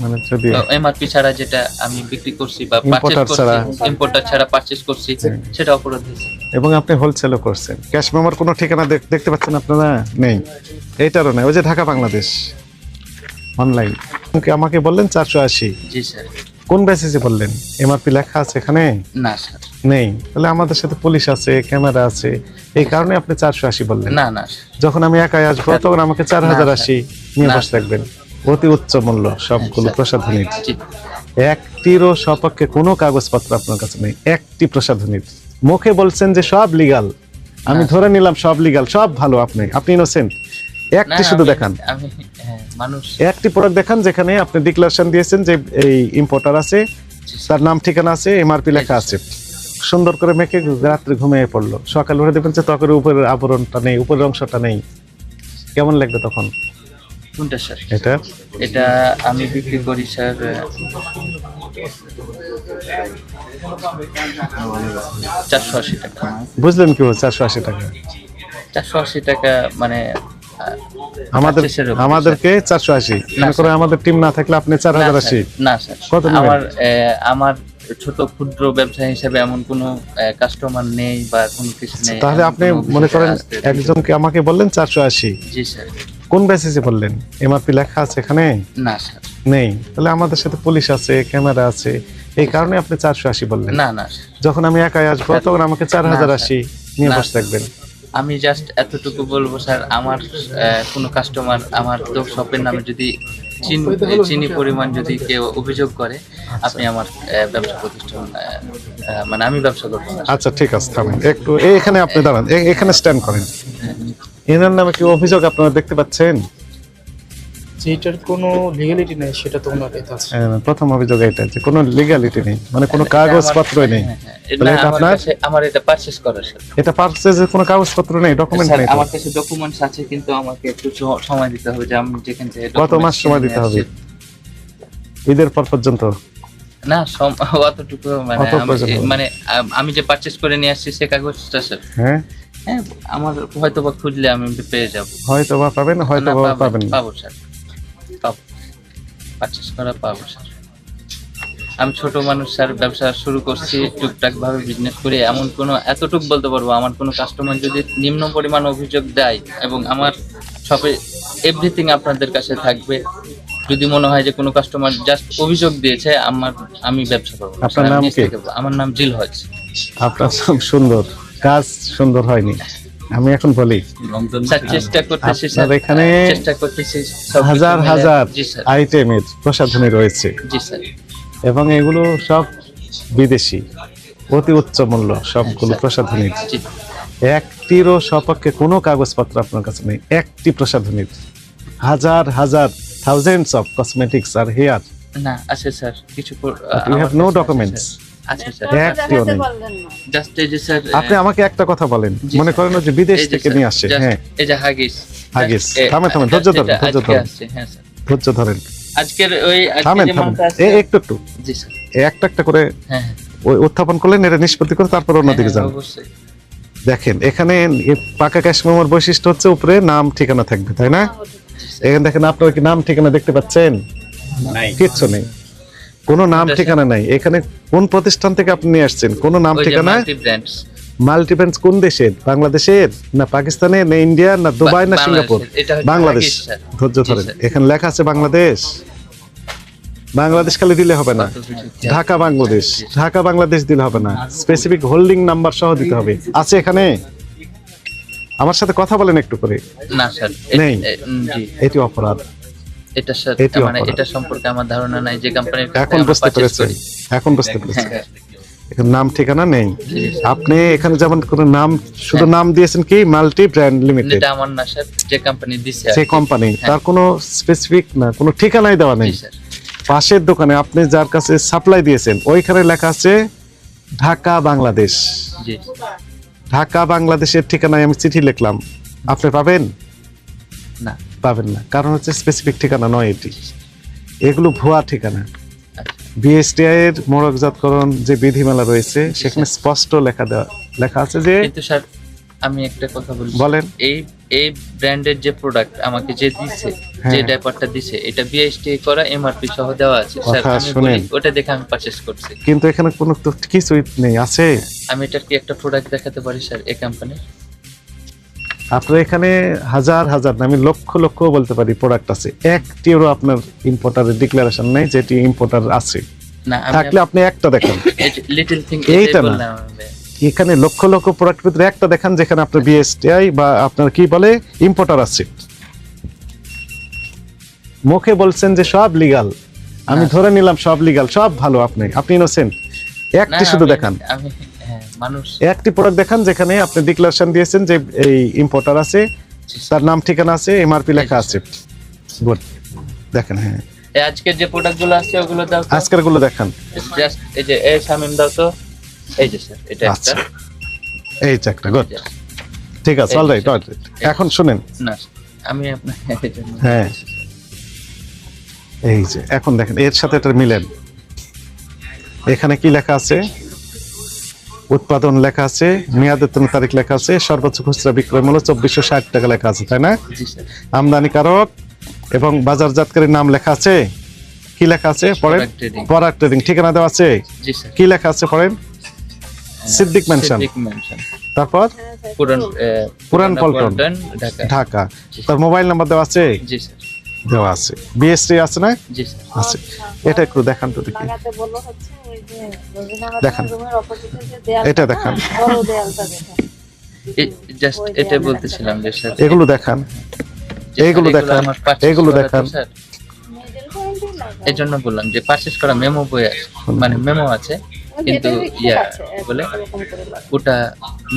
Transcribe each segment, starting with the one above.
মানে যদি এমআরপি ছাড়া যেটা আমি বিক্রি করছি বা পারচেজ ছাড়া। ইম্পোর্টার ছাড়া পারচেজ করছি সেটা অপরাধ হয়েছে। এবং আপনি হোলসেলও করছেন। ক্যাশ মেমোর কোনো ঠিকানা দেখতে পাচ্ছেন আপনারা? নেই। এইটারও নেই। ওই যে ঢাকা বাংলাদেশ অনলাইন আমাকে বললেন চারশো আশি? জি স্যার। কোন বেসিসে বললেন? এমআরপি লেখা আছে এখানে? না স্যার। নেই। তাহলে আমাদের সাথে পুলিশ আছে ক্যামেরা আছে। এই কারণে আপনি চারশো আশি বললেন। না না যখন আমি একাই আসব তখন আমাকে চার হাজার আশি নিয়ে বসে স্যার। অতি উচ্চ মূল্য সবগুলো প্রসাধনীর। জি। একটিরও সপক্ষে কোনো কাগজপত্র আপনার কাছে নেই একটি প্রসাধনীর। মুখে বলছেন যে সব লিগাল আমি ধরে নিলাম সব লিগাল সব ভালো আপনি আপনি ইনোসেন্ট একটি শুধু দেখান। হ্যাঁ একটি প্রোডাক্ট দেখান যেখানে আপনি ডিক্লারেশন দিয়েছেন যে এই ইম্পোর্টার আছে তার নাম ঠিকানা আছে এমআরপি লেখা আছে। সুন্দর করে মেখে রাত্রে ঘুমিয়ে পড়ল। সকাল উঠে দেখবেন যে ত্বকের উপরের আবরণটা নেই উপরের অংশটা নেই। কেমন লাগবে তখন? কোনটা স্যার? এটা? এটা আমি বিক্রি করি স্যার চারশো আশি টাকা। বুঝলেন কি চারশো আশি টাকা? চারশো আশি টাকা মানে আমাদের purchase এর উপর, আমাদেরকে চারশো আশি। করে আমাদের টিম না থাকলে আপনি চার হাজার আশি। না স্যার। কত আমার ছোট ক্ষুদ্র ব্যবসা হিসেবে এমন কোনো কাস্টমার নেই বা কোনো কিছু নেই। তাহলে আপনি মনে করেন একজনকে আমাকে বললেন চারশো আশি। জি স্যার। কোন বেসিসে বললেন? এমআরপি লেখা আছে এখানে? না স্যার। নেই। তাহলে আমাদের সাথে পুলিশ আছে ক্যামেরা আছে। এই কারণে আপনি চারশো আশি বললেন। না না যখন আমি একাই আসব তখন আমাকে চার হাজার আশি নিয়ে বসে থাকবেন। আমি জাস্ট এতটুকু বলব স্যার আমার আহ, কোনো কাস্টমার আমার তো শপের নামে যদি চিনি চিনি পরিমাণ যদি কেউ অভিযোগ করে আপনি আমার ব্যবসা প্রতিষ্ঠান মানে আমি ব্যবসা করব আচ্ছা ঠিক আছে থামেন। একটু এই এখানে আপনি দাঁড়ান। এখানে স্ট্যান্ড করেন। এনার নামে কি অভিযোগ আপনারা দেখতে পাচ্ছেন? যেটার কোনো লিগ্যালিটি নেই সেটা তো ওনার কাছে আছে হ্যাঁ, প্রথম অভিযোগ এটা যে কোনো লিগালিটি নেই মানে কোনো কাগজপত্রই নেই। হ্যাঁ, হ্যাঁ, এটা তাহলে এটা আমার আপনার? কাছে আমার এটা পারচেজ করার স্যার এটা পার্সেজের কোনো কাগজপত্র নেই ডকুমেন্ট নেই আমার কাছে ডকুমেন্টস আছে কিন্তু আমাকে একটু সময় দিতে হবে যে আমি যেখান থেকে কত মাস সময় দিতে হবে? ঈদের পর পর্যন্ত? না সম- অতটুকু মানে। মানে আমি যে পারচেজ করে নিয়ে আসছি সে কাগজটা স্যার। হ্যাঁ? হ্যাঁ আমার হয়তো বা খুঁজলে আমি পেয়ে যাব। হয়তো বা পাবেন হয়তো বা পাবেন পাবো স্যার। পাবো। পারচেস করা পাবো স্যার। আমি ছোট মানুষ স্যার ব্যবসা শুরু করছি টুকটাক ভাবে বিজনেস করি। এমন কোনো এতটুক বলতে পারব আমার কোনো কাস্টমার যদি নিম্ন পরিমাণ অভিযোগ দেয় এবং আমার শপে এভরিথিং আপনাদের কাছে থাকবে যদি মনে হয় যে কোনো কাস্টমার জাস্ট অভিযোগ দিয়েছে আমার আমি ব্যবসা করব। আপনার নাম কি? আমার নাম জিল হজ আপনার সব সুন্দর। কাজ সুন্দর হয়নি। আমি এখন বলি চেষ্টা করতেছি স্যার। এখানে চেষ্টা করতেছি সব হাজার হাজার আইটেমের প্রসাধনী রয়েছে। এবং এগুলো সব বিদেশি অতি উচ্চ মূল্য সবগুলো। প্রসাধনীর একটিরও সপক্ষে কোনো কাগজপত্র আপনার কাছে নেই একটি প্রসাধনীর হাজার হাজার থাউজেন্ডস অফ কসমেটিক্স আর হেয়ার না আছে স্যার। কিছু ইউ হ্যাভ নো ডকুমেন্টস যে স্যার আপনি আমাকে একটা কথা বলেন। মনে করেন যে বিদেশ থেকে নিয়ে হ্যাঁ। এই যে হাগিস। থামেন, just ধৈর্য ধরুন, ধৈর্য ধরুন। আসছে, হ্যাঁ স্যার। ধৈর্য ধরেন। আজকের ওই থামেন থামেন। মালটা আসছে এ- একটু একটু। জি স্যার। একটা একটা করে হ্যাঁ হ্যাঁ। ওই উত্থাপন করলেন এটা নিষ্পত্তি করে তারপর অন্যদিকে হ্যাঁ, যান। দেখেন এখানে পাকা ক্যাশ মেমোর বৈশিষ্ট্য হচ্ছে উপরে নাম ঠিকানা থাকবে তাই না? এখানে দেখেন আপনার কি নাম ঠিকানা দেখতে পাচ্ছেন? কিচ্ছু নেই। কোনো নাম ঠিকানা নাই। এখানে কোন প্রতিষ্ঠান থেকে আপনি নিয়ে আসছেন? কোনো নাম ঠিকানা? Multi brands. মাল্টিপ্যান্স কোন দেশের বাংলাদেশের না পাকিস্তানের না ইন্ডিয়া না দুবাই না সিঙ্গাপুর? বাংলাদেশ। ধৈর্য ধরেন। এখানে লেখা আছে বাংলাদেশ। বাংলাদেশ খালি দিলে হবে না। ঢাকা বাংলাদেশ। ঢাকা বাংলাদেশ দিলে হবে না। স্পেসিফিক হোল্ডিং নাম্বার সহ দিতে হবে। আছে এখানে? আমার সাথে কথা বলেন একটু করে। না স্যার। নেই। এটি অপরাধ। এটি মানে এটা সম্পর্কে আমার ধারণা নাই যে কোম্পানির এখন বুঝতে পেরেছেন এখন বুঝতে হ্যাঁ। নাম ঠিকানা নেই। আপনি এখানে যেমন কোনো নাম শুধু নাম দিয়েছেন কি? মাল্টি ব্র্যান্ড লিমিটেড এটা আমার না স্যার যে কোম্পানি দিছে সেই কোম্পানি হ্যাঁ। তার কোনো স্পেসিফিক না কোনো ঠিকানাই দেওয়া নেই। পাশের দোকানে আপনি যার কাছে সাপ্লাই দিয়েছেন ওইখানে লেখা আছে ঢাকা বাংলাদেশ। ঢাকা বাংলাদেশের ঠিকানায় আমি চিঠি লিখলাম। আপনি পাবেন? না। পাবেন না। কারণ হচ্ছে স্পেসিফিক ঠিকানা নয় এটি। এগুলো ভুয়া ঠিকানা। আচ্ছা বিএসটিআই এর মোড়কজাতকরণ যে বিধিমালা রয়েছে সেখানে স্পষ্ট লেখা দেওয়া লেখা আছে যে কিন্তু স্যার আমি একটা কথা বলি। বলেন। এই এই ব্র্যান্ডের যে প্রোডাক্ট আমাকে যে দিচ্ছে হ্যাঁ। যে ডাইপারটা দিছে এটা বিএসটি করা এমআরপি সহ দেওয়া আছে। স্যার আমি বলি। ওটা দেখে আমি পারচেস করছি। কিন্তু এখানে কোনো কিছুই নেই আছে? আমি এটার কি একটা প্রোডাক্ট দেখাতে পারি স্যার এই কোম্পানির আপনার এখানে হাজার হাজার না আমি লক্ষ লক্ষ বলতে পারি প্রোডাক্ট আছে। একটিরও আপনার ইম্পোর্টারের ডিক্লারেশন নেই যেটি ইম্পোর্টার আছে। থাকলে আপনি একটা দেখেন। এইটা না। এখানে লক্ষ লক্ষ প্রোডাক্ট ভিতরে একটা দেখান যেখানে আপনার বিএসটিআই বা আপনার কি বলে ইম্পোর্টার আছে। মুখে বলছেন যে সব লিগাল আমি ধরে নিলাম সব লিগাল সব ভালো আপনি আপনি ইনোসেন্ট একটি শুধু দেখান। একটি প্রোডাক্ট দেখান যেখানে আপনি ডিক্লারেশন দিয়েছেন যে এই ইম্পোর্টার আছে তার নাম ঠিকানা আছে এমআরপি লেখা আছে। গুড দেখেন হ্যাঁ। এই আজকের যে প্রোডাক্টগুলো আছে ওগুলো দাও আজকেরগুলো দেখান। জাস্ট এই যে এই শামিম দাও তো। এই যে স্যার এটা একটা। আচ্ছা। এই চাকটা গুড ঠিক আছে অলরাইট যে- এখন শুনেন। না আমি জন্য হ্যাঁ। এই যে এখন দেখেন এর সাথে এটা মিলেন। এখানে কি লেখা আছে? উৎপাদন লেখা আছে মেয়াদোত্তম তারিখ লেখা আছে সর্বোচ্চ খুচরা বিক্রয় মূল্য চব্বিশশো ষাট টাকা লেখা আছে তাই না? আমদানিকারক এবং বাজারজাতকারীর নাম লেখা আছে। কি লেখা আছে? পড়েন। পরাগ ট্রেডিং ঠিকানা দেওয়া আছে? কি লেখা আছে? পড়েন। সিদ্দিক মেনশন তারপর? পুরান পল্টন। ঢাকা। ঢাকা। তার মোবাইল নাম্বার দেওয়া আছে? জি স্যার। দেওয়া আছে। বিএসটি আছে না? জি আছে। এটা একটু দেখান তো দেখি। দেখান। এটা দেখান। বড় জাস্ট এটা বলতেছিলাম যে স্যার এগুলো দেখান। দেখান, তো দেখান। এই জন্য বললাম যে করা মেমো বই আছে। মানে মেমো আছে কিন্তু ইয়া বলে ওটা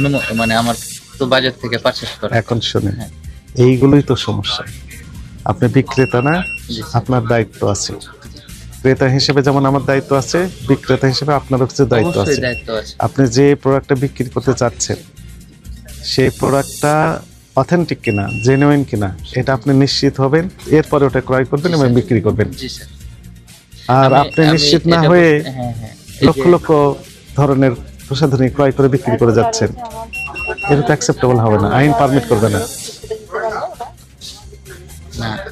মেমো মানে আমার তো বাজার থেকে পারচেস করা। এখন শুনেন। হ্যাঁ। এইগুলোই তো সমস্যা। আপনি বিক্রেতা না? আপনার দায়িত্ব আছে। ক্রেতা হিসেবে যেমন আমার দায়িত্ব আছে বিক্রেতা হিসেবে আপনারও কিছু দায়িত্ব আছে। আপনি যে প্রোডাক্টটা বিক্রি করতে চাচ্ছেন সেই প্রোডাক্টটা অথেন্টিক কিনা জেনুইন কিনা এটা আপনি নিশ্চিত হবেন এরপরে ওটা ক্রয় করবেন এবং বিক্রি করবেন। আর আপনি নিশ্চিত না হয়ে হ্যাঁ হ্যাঁ। লক্ষ লক্ষ ধরনের প্রসাধনী ক্রয় করে বিক্রি করে যাচ্ছেন। এটা তো অ্যাকসেপ্টেবল হবে না আইন পারমিট করবে না।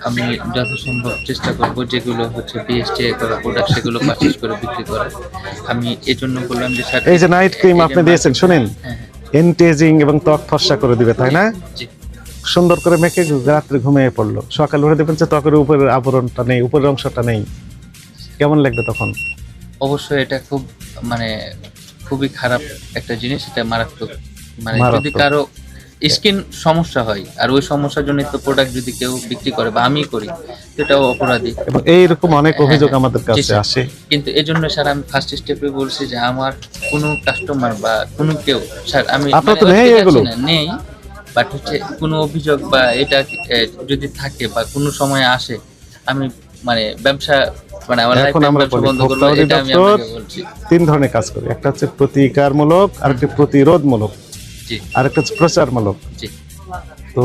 আমি যথাসম্ভব চেষ্টা করব যেগুলো হচ্ছে বিএসটি করা প্রোডাক্ট সেগুলো পারচেস করে বিক্রি করা আমি এই জন্য বললাম যে স্যার এই যে নাইট ক্রিম আপনি দিয়েছেন শুনেন। হ্যাঁ হ্যাঁ। এন্টেজিং এবং ত্বক ফর্সা করে দিবে তাই না? জি। সুন্দর করে মেখে রাত্রে ঘুমিয়ে পড়ল। সকালে উঠে দেখবেন যে ত্বকের উপরের আবরণটা নেই উপরের অংশটা নেই। কেমন লাগবে তখন? অবশ্যই এটা খুব মানে খুবই খারাপ একটা জিনিস এটা মারাত্মক। মানে যদি কারও স্কিন সমস্যা হয়। আর ওই সমস্যার জন্য তো প্রোডাক্ট যদি কেউ বিক্রি করে বা আমি করি সেটাও অপরাধী। এবং এইরকম অনেক হ্যাঁ, অভিযোগ হ্যাঁ। আমাদের কাছে আসে। কিন্তু এই জন্য স্যার আমি ফার্স্ট স্টেপে বলছি যে আমার কোনো কাস্টমার বা কোনো কেউ স্যার আমি মানে তো নেই এগুলো? নেই। বাট হচ্ছে কোনো অভিযোগ বা এটা যদি থাকে বা কোনো সময় আসে আমি মানে ব্যবসা মানে আমার এখন আমরা বন্ধ করব এটা আমি আপনাকে বলছি। তিন ধরনের কাজ করি। একটা হচ্ছে প্রতিকারমূলক আর একটি প্রতিরোধমূলক। আর একটা হচ্ছে প্রচারমূলক। তো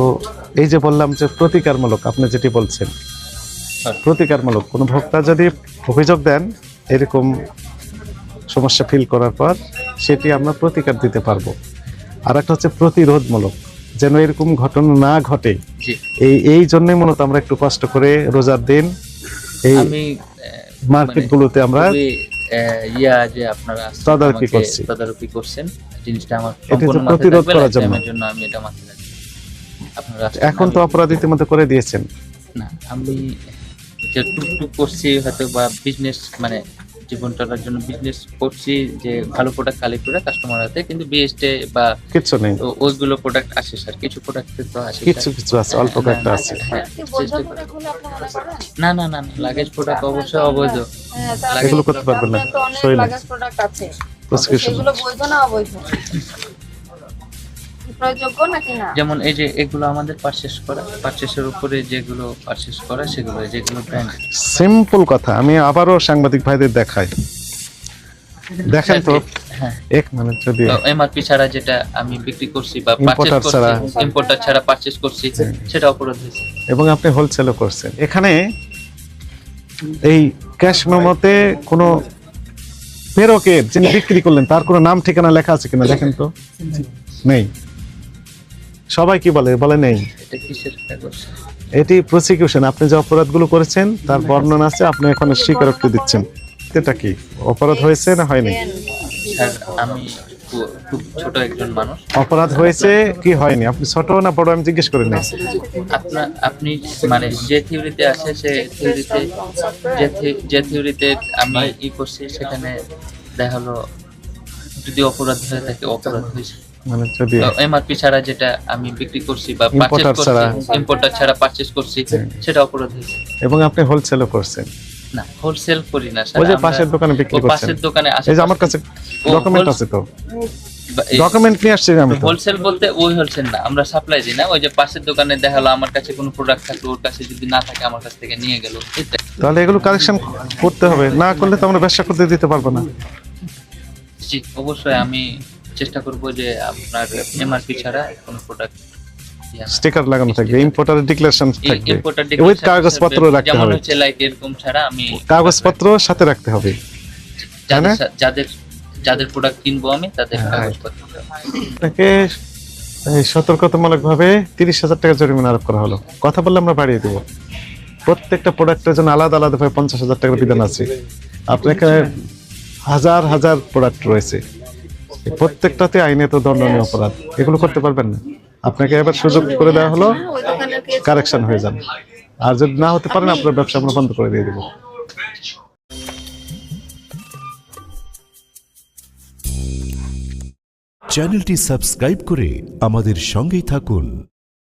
এই যে বললাম যে প্রতিকারমূলক আপনি যেটি বলছেন হ্যাঁ। প্রতিকারমূলক কোনো ভোক্তা যদি অভিযোগ দেন এরকম সমস্যা ফিল করার পর সেটি আমরা প্রতিকার দিতে পারব। আর একটা হচ্ছে প্রতিরোধমূলক যেন এরকম ঘটনা না ঘটে। এই এই জন্যই মূলত আমরা একটু কষ্ট করে রোজার দিন এই আমি মার্কেটগুলোতে আমরা ইয়া যে আপনারা তদারকি করছি। তদারকি করছেন জিনিসটা আমার সম্পূর্ণ প্রতিরোধ করার জন্য। জন্য আমি এটা মাথায় রাখব আপনারা এখন তো অপরাধ ইতিমধ্যে করে দিয়েছেন না আমি যে টুকটুক করছি হয়তো বা বিজনেস মানে জীবন চলার জন্য বিজনেস করছি যে ভালো প্রোডাক্ট কালেক্ট করে কাস্টমার হাতে কিন্তু বিএসটে বা কিছু নেই। ওইগুলো প্রোডাক্ট আসে স্যার কিছু প্রোডাক্ট তো আসে কিছু কিছু আছে অল্প প্রোডাক্ট কয়েকটা না, আছে। হ্যাঁ, না না না লাগেজ প্রোডাক্ট অবশ্যই অবৈধ। হ্যাঁ, তাহলে এগুলো করতে পারবেন না লাগাজ প্রোডাক্ট আছে। প্রসিকিউশন সেগুলো বৈধ না অবৈধ? প্রয়োগযোগ্য নাকি না? যেমন এই যে এগুলো আমাদের পারচেস করা পারচেসের উপরে যেগুলো পারচেস করা সেগুলো যেগুলো ব্র্যান্ড সিম্পল কথা আমি আবারও সাংবাদিক ভাইদের দেখাই। দেখেন তো হ্যাঁ। এক মিনিট যদি এমআরপি ছাড়া যেটা আমি বিক্রি করছি বা করছি ছাড়া। ইম্পোর্টার ছাড়া পারচেস করছি সেটা অপরাধ হয়েছে। এবং আপনি হোলসেলও করছেন। এখানে এই ক্যাশ মেমোতে কোনো প্রেরকের যিনি বিক্রি করলেন তার কোনো নাম ঠিকানা লেখা আছে কিনা দেখেন তো? নেই। সবাই কি বলে? বলে নেই। এটা প্রসিকিউশন আপনি যে অপরাধগুলো করেছেন তার বর্ণনা আছে আপনি এখন স্বীকারোক্তি দিচ্ছেন। এটা কি? অপরাধ হয়েছে না হয়নি? আমি খুব ছোট একজন মানুষ। অপরাধ হয়েছে কি হয়নি? আপনি ছোট না বড় আমি জিজ্ঞেস করি না আপনার আপনি মানে যে থিওরিতে সে থিওরিতে যে থিওরিতে আমি ই করছি সেখানে যদি অপরাধ হয়ে থাকে অপরাধ হয়েছে। মানে যদি এমআরপি ছাড়া যেটা আমি বিক্রি করছি বা পারচেজ করছি ইম্পোর্টার ছাড়া পারচেজ করছি সেটা অপরাধ হয়েছে। এবং আপনি হোলসেলও করছেন? না হোলসেল করি না স্যার ওই যে পাশের দোকানে বিক্রি করছেন। পাশের দোকানে আসে এই যে আমার কাছে ডকুমেন্ট আছে তো। ডকুমেন্ট নিয়ে আসছি আমি হোলসেল বলতে ওই হোলসেল না আমরা সাপ্লাই দিই না ওই যে পাশের দোকানে দেখাল আমার কাছে কোনো প্রোডাক্ট থাকল ওর কাছে যদি না থাকে আমার কাছ থেকে নিয়ে গেল তাহলে এগুলো কালেকশন করতে হবে না করলে তো আমরা ব্যবসা করতে দিতে পারব না। জি অবশ্যই আমি চেষ্টা করব যে আপনার এমআরপি ছাড়া কোনো প্রোডাক্ট স্টিকার লাগানো থাকবে ইম্পোর্টার ডিক্লারেশন থাকবে। উইথ কাগজপত্র রাখতে হবে। যেমন হচ্ছে লাইক এরকম ছাড়া আমি কাগজপত্র সাথে রাখতে হবে। যাদের যাদের যাদের প্রোডাক্ট কিনবো আমি তাদের হ্যাঁ। কাগজপত্র আপনাকে এই সতর্কতামূলক ভাবে তিরিশ হাজার টাকা জরিমানা আরোপ করা হলো। কথা বললে আমরা বাড়িয়ে দেবো। প্রত্যেকটা প্রোডাক্টের জন্য আলাদা আলাদা ভাবে পঞ্চাশ হাজার টাকার বিধান আছে। আপনার এখানে হাজার হাজার প্রোডাক্ট রয়েছে। প্রত্যেকটাতে আইনে তো দণ্ডনীয় অপরাধ। এগুলো করতে পারবেন না। আপনাকে এবার সুযোগ করে দেওয়া হলো কারেকশন হয়ে যান আর যদি না হতে পারেন আপনার ব্যবসা আমরা বন্ধ করে দিয়ে দেবো। চ্যানেলটি সাবস্ক্রাইব করে আমাদের সঙ্গেই থাকুন।